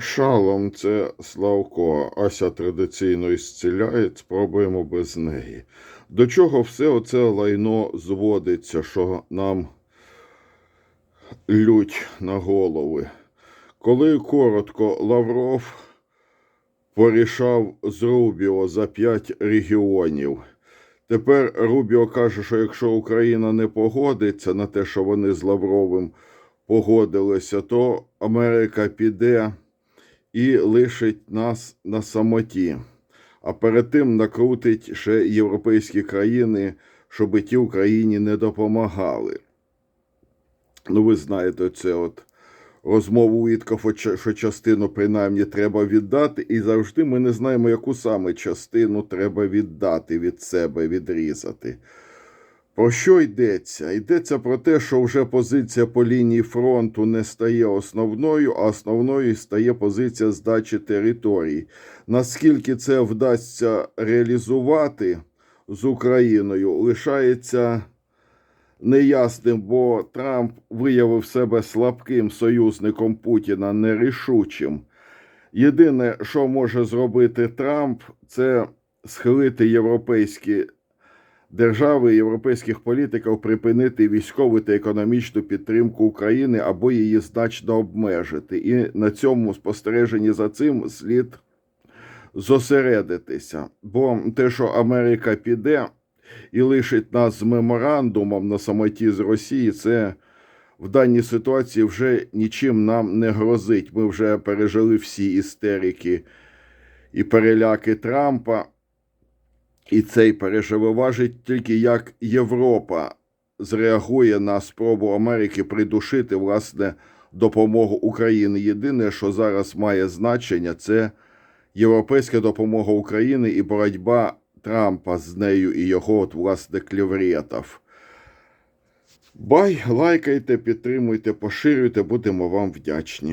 Шалом це Славко. Ася традиційно ісціляє, спробуємо без неї. До чого все оце лайно зводиться, що нам лють на голови? Коли коротко Лавров порішав з Рубіо за п'ять регіонів. Тепер Рубіо каже, що якщо Україна не погодиться на те, що вони з Лавровим погодилися, то Америка піде і лишить нас на самоті. А перед тим накрутить ще європейські країни, щоб ті Україні не допомагали. Ну, ви знаєте, це от розмову Вітков, що частину принаймні треба віддати, і завжди ми не знаємо, яку саме частину треба віддати від себе, відрізати. Про що йдеться? Йдеться про те, що вже позиція по лінії фронту не стає основною, а основною стає позиція здачі територій. Наскільки це вдасться реалізувати з Україною, лишається неясним, бо Трамп виявив себе слабким союзником Путіна, нерішучим. Єдине, що може зробити Трамп, це схилити європейські держави, європейських політиків припинити військову та економічну підтримку України або її значно обмежити. І на цьому спостереженні за цим слід зосередитися. Бо те, що Америка піде і лишить нас з меморандумом на самоті з Росії, це в даній ситуації вже нічим нам не грозить. Ми вже пережили всі істерики і переляки Трампа. І цей переживе важить тільки як Європа зреагує на спробу Америки придушити власне допомогу Україні. Єдине, що зараз має значення, це європейська допомога України і боротьба Трампа з нею і його от, власне клівретів. Бай, лайкайте, підтримуйте, поширюйте, будемо вам вдячні.